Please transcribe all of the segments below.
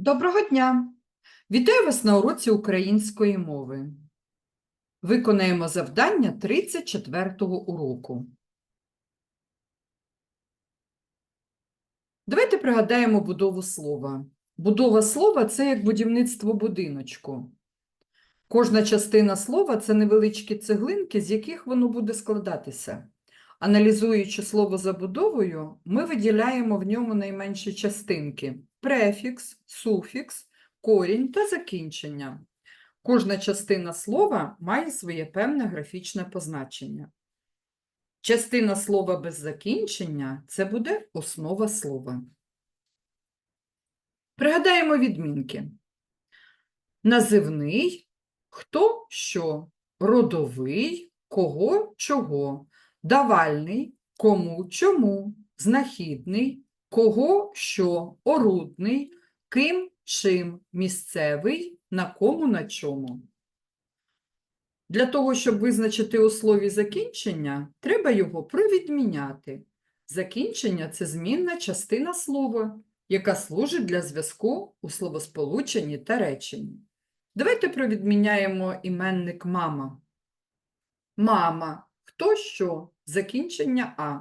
Доброго дня! Вітаю вас на уроці української мови. Виконаємо завдання 34-го уроку. Давайте пригадаємо будову слова. Будова слова це як будівництво будиночку. Кожна частина слова це невеличкі цеглинки, з яких воно буде складатися. Аналізуючи слово забудовою, ми виділяємо в ньому найменші частинки префікс, суфікс, корінь та закінчення. Кожна частина слова має своє певне графічне позначення. Частина слова без закінчення це буде основа слова. Пригадаємо відмінки. Називний хто що, родовий кого чого, давальний кому чому, знахідний кого що, орудний, ким чим, місцевий, на кому на чому. Для того, щоб визначити у слові закінчення, треба його провідміняти. Закінчення це змінна частина слова, яка служить для зв'язку у словосполученні та реченні. Давайте провідміняємо іменник мама. Мама, хто що, закінчення А.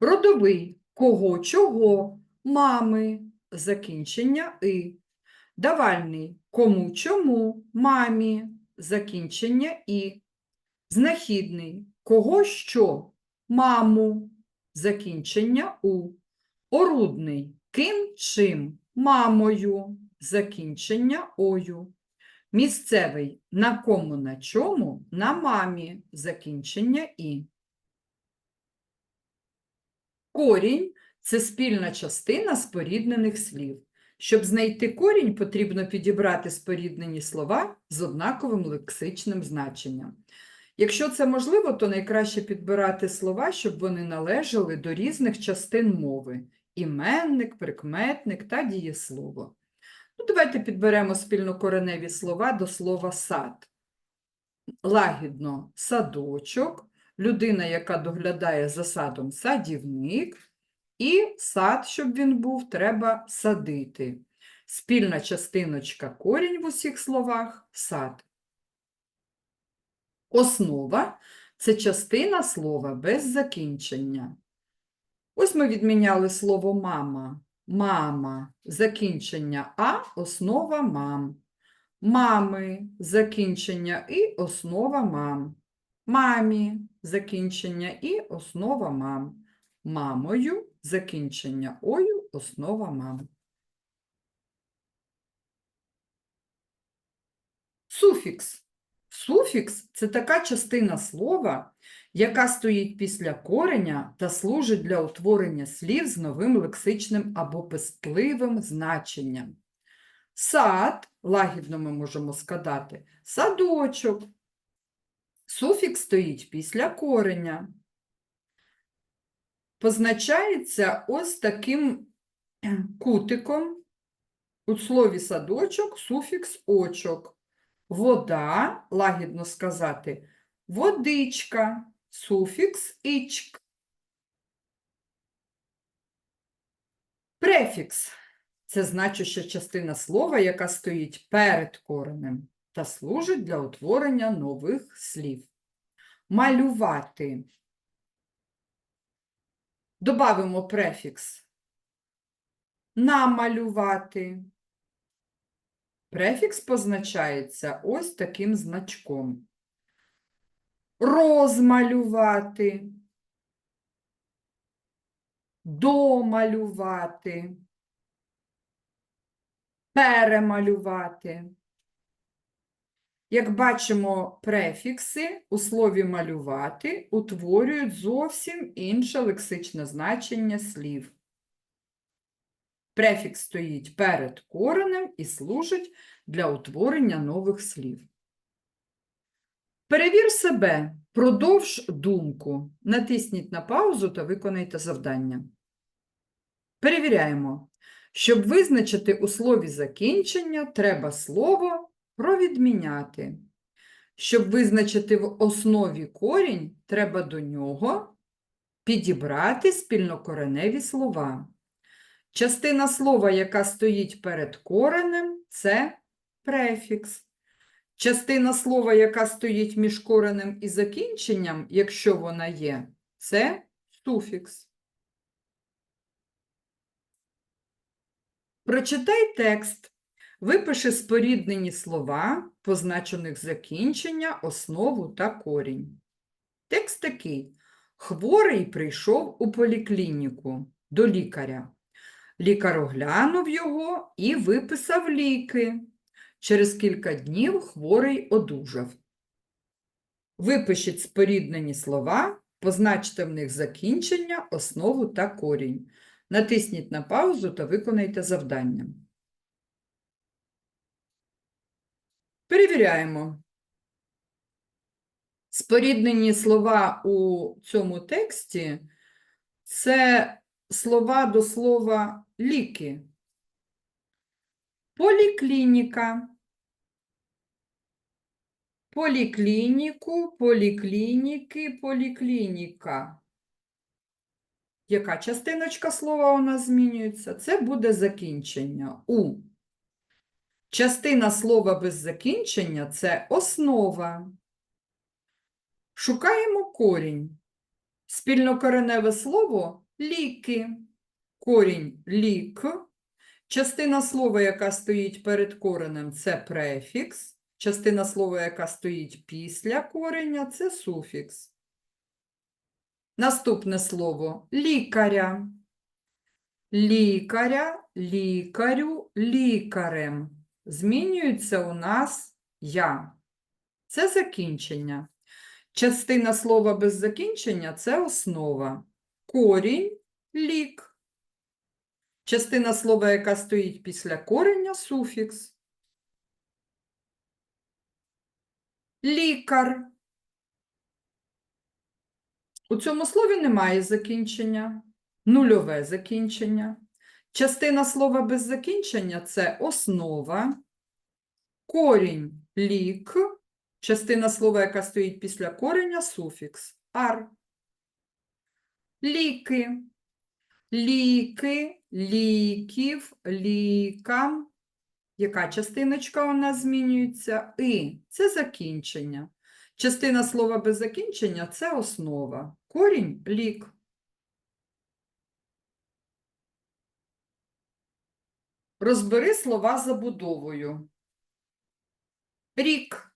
Родовий кого чого, мами, закінчення и. Давальний кому чому, мамі, закінчення і. Знахідний кого що, маму, закінчення у. Орудний ким чим, мамою, закінчення ою. Місцевий на кому на чому, на мамі, закінчення і. Корінь це спільна частина споріднених слів. Щоб знайти корінь, потрібно підібрати споріднені слова з однаковим лексичним значенням. Якщо це можливо, то найкраще підбирати слова, щоб вони належали до різних частин мови – іменник, прикметник та дієслово. Ну, давайте підберемо спільнокореневі слова до слова сад. Лагідно садочок, людина, яка доглядає за садом садівник, і сад, щоб він був, треба садити. Спільна частиночка корінь в усіх словах сад. Основа це частина слова без закінчення. Ось ми відміняли слово мама. Мама, закінчення А, основа мам. Мами, закінчення І, основа мам. Мамі, закінчення І, основа мам. Мамою, закінчення Ою, основа мам. Суфікс. Суфікс – це така частина слова, яка стоїть після кореня та служить для утворення слів з новим лексичним або пестливим значенням. Сад, лагідно ми можемо сказати, садочок. Суфікс стоїть після кореня. Позначається ось таким кутиком. У слові садочок суфікс очок. Вода, лагідно сказати, водичка, суфікс ічк. Префікс це значуща частина слова, яка стоїть перед коренем та служить для утворення нових слів. Малювати. Добавимо префікс. Намалювати. Префікс позначається ось таким значком. Розмалювати. Домалювати. Перемалювати. Як бачимо, префікси у слові малювати утворюють зовсім інше лексичне значення слів. Префікс стоїть перед коренем і служить для утворення нових слів. Перевір себе, продовж думку. Натисніть на паузу та виконайте завдання. Перевіряємо. Щоб визначити у слові закінчення, треба слово провідміняти. Щоб визначити в основі корінь, треба до нього підібрати спільнокореневі слова. Частина слова, яка стоїть перед коренем, це префікс. Частина слова, яка стоїть між коренем і закінченням, якщо вона є, це суфікс. Прочитай текст. Випиши споріднені слова, позначених закінчення, основу та корінь. Текст такий. Хворий прийшов у поліклініку до лікаря. Лікар оглянув його і виписав ліки. Через кілька днів хворий одужав. Випишіть споріднені слова, позначте в них закінчення, основу та корінь. Натисніть на паузу та виконайте завдання. Перевіряємо. Споріднені слова у цьому тексті це слова до слова ліки. Поліклініка. Поліклініку, поліклініки, поліклініка. Яка частиночка слова у нас змінюється? Це буде закінчення. У. Частина слова без закінчення це основа. Шукаємо корінь. Спільнокореневе слово ліки. Корінь лік. Частина слова, яка стоїть перед коренем, це префікс. Частина слова, яка стоїть після кореня, це суфікс. Наступне слово лікаря. Лікаря, лікарю, лікарем. Змінюється у нас я. Це закінчення. Частина слова без закінчення це основа. Корінь лік. Частина слова, яка стоїть після кореня суфікс. Лікар. У цьому слові немає закінчення, нульове закінчення. Частина слова без закінчення це основа, корінь лік, частина слова, яка стоїть після кореня, суфікс ар. Ліки, ліки, ліків, лікам. Яка частиночка у нас змінюється? І це закінчення. Частина слова без закінчення це основа. Корінь лік. Розбери слова забудовою. Рік.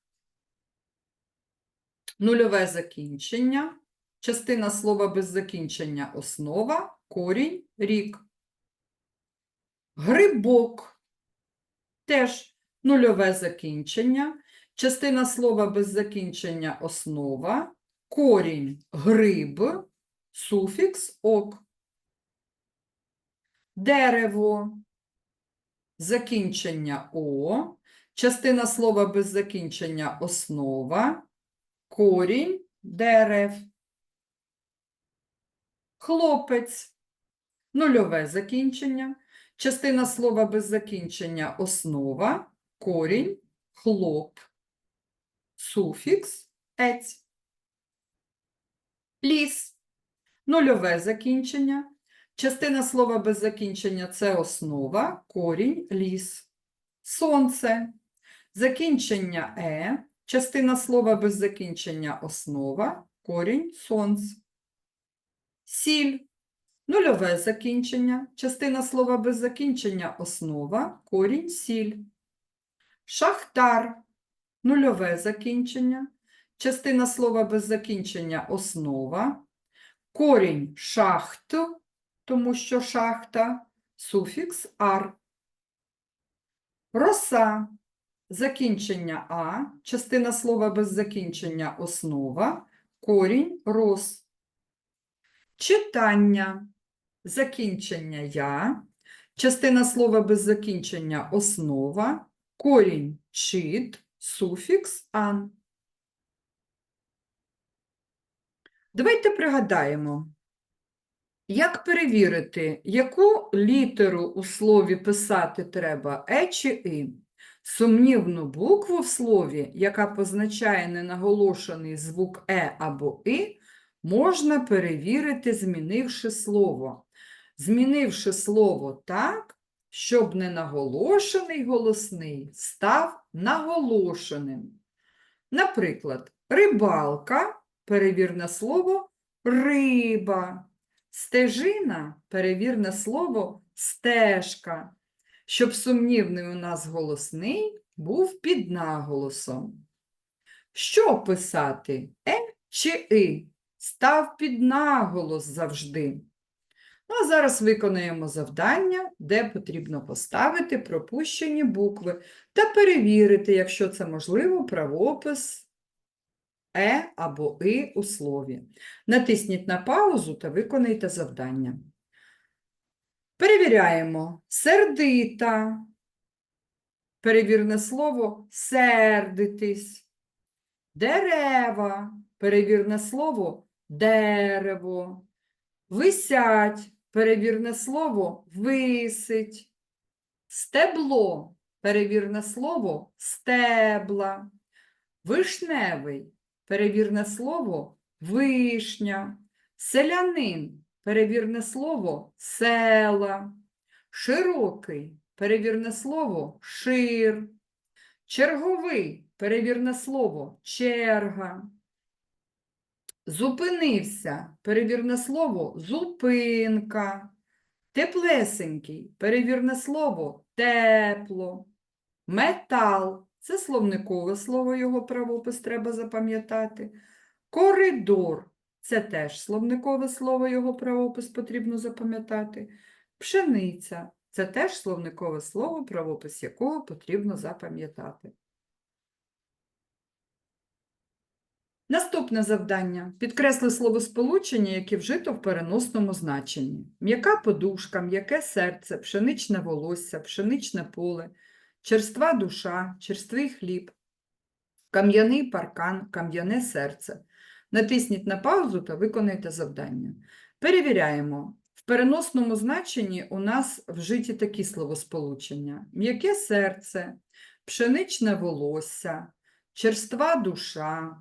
Нульове закінчення. Частина слова без закінчення основа. Корінь рік. Грибок. Теж нульове закінчення. Частина слова без закінчення основа. Корінь гриб. Суфікс ок. Дерево. Закінчення О, частина слова без закінчення основа, корінь дерев. Хлопець, нульове закінчення, частина слова без закінчення основа, корінь, хлоп, суфікс, ець. Ліс, нульове закінчення, Частина слова без закінчення це основа, корінь, ліс. Сонце. Закінчення е. Частина слова без закінчення основа, корінь, сонце. Сіль. Нульове закінчення. Частина слова без закінчення основа, корінь, сіль. Шахтар. Нульове закінчення. Частина слова без закінчення основа, корінь шахт тому що шахта, суфікс ар. Роса. Закінчення А, частина слова без закінчення основа, корінь рос. Читання. Закінчення я, частина слова без закінчення основа, корінь чит, суфікс ан. Давайте пригадаємо. Як перевірити, яку літеру у слові писати треба е чи и? Сумнівну букву в слові, яка позначає ненаголошений звук е або и, можна перевірити, змінивши слово. Змінивши слово так, щоб ненаголошений голосний став наголошеним. Наприклад, рибалка перевірне слово риба, стежина перевірне слово стежка, щоб сумнівний у нас голосний був під наголосом. Що писати? Е чи и? Став під наголос завжди. Ну, а зараз виконаємо завдання, де потрібно поставити пропущені букви та перевірити, якщо це можливо, правопис е або и у слові. Натисніть на паузу та виконайте завдання. Перевіряємо. Сердита. Перевірне слово сердитись. Дерева. Перевірне слово дерево. Висять. Перевірне слово висить. Стебло. Перевірне слово стебла. Вишневий. Перевірне слово вишня. Селянин. Перевірне слово села. Широкий. Перевірне слово шир. Черговий. Перевірне слово черга. Зупинився. Перевірне слово зупинка. Теплесенький. Перевірне слово тепло. Метал. Це словникове слово, його правопис треба запам'ятати. Коридор. Це теж словникове слово, його правопис потрібно запам'ятати. Пшениця. Це теж словникове слово, правопис якого потрібно запам'ятати. Наступне завдання. Підкресли словосполучення, яке вжито в переносному значенні. М'яка подушка, м'яке серце, пшеничне волосся, пшеничне поле, черства душа, черствий хліб, кам'яний паркан, кам'яне серце. Натисніть на паузу та виконайте завдання. Перевіряємо. В переносному значенні у нас вжиті такі словосполучення: м'яке серце, пшеничне волосся, черства душа,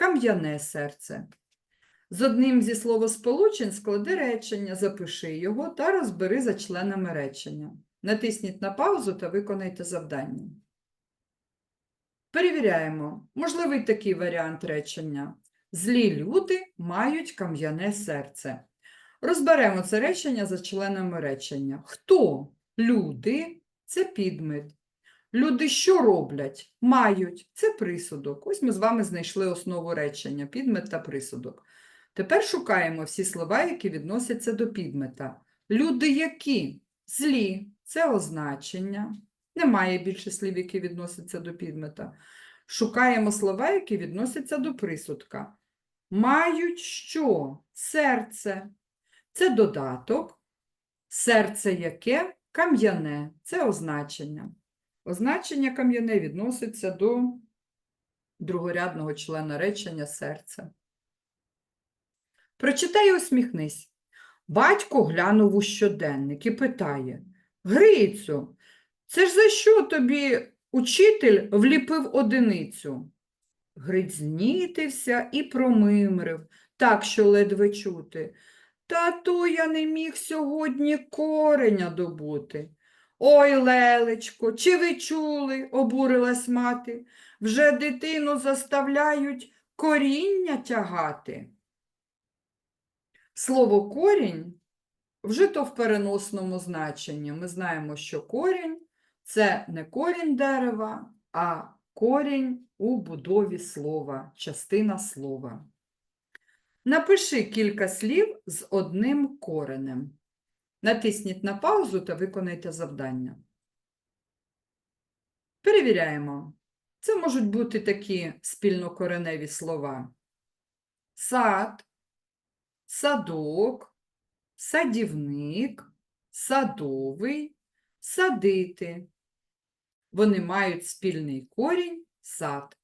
кам'яне серце. З одним зі словосполучень склади речення, запиши його та розбери за членами речення. Натисніть на паузу та виконайте завдання. Перевіряємо. Можливий такий варіант речення. Злі люди мають кам'яне серце. Розберемо це речення за членами речення. Хто? Люди це підмет. Люди що роблять? Мають. Це присудок. Ось ми з вами знайшли основу речення підмет та присудок. Тепер шукаємо всі слова, які відносяться до підмета. Люди які? Злі це означення. Немає більше слів, які відносяться до підмета. Шукаємо слова, які відносяться до присудка. Мають що? Серце. Це додаток. Серце яке? Кам'яне. Це означення. Означення кам'яне відноситься до другорядного члена речення серце. Прочитай і усміхнись. Батько глянув у щоденник і питає: Грицю, це ж за що тобі учитель вліпив одиницю? Гриць знітився і промимрив, так що ледве чути. Тату, я не міг сьогодні кореня добути. Ой, лелечко, чи ви чули, обурилась мати, вже дитину заставляють коріння тягати. Слово корінь вжито в переносному значенні. Ми знаємо, що корінь це не корінь дерева, а корінь у будові слова, частина слова. Напиши кілька слів з одним коренем. Натисніть на паузу та виконайте завдання. Перевіряємо. Це можуть бути такі спільнокореневі слова. Сад, садок, садівник, садовий, садити. Вони мають спільний корінь сад.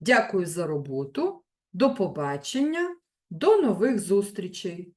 Дякую за роботу. До побачення, до нових зустрічей!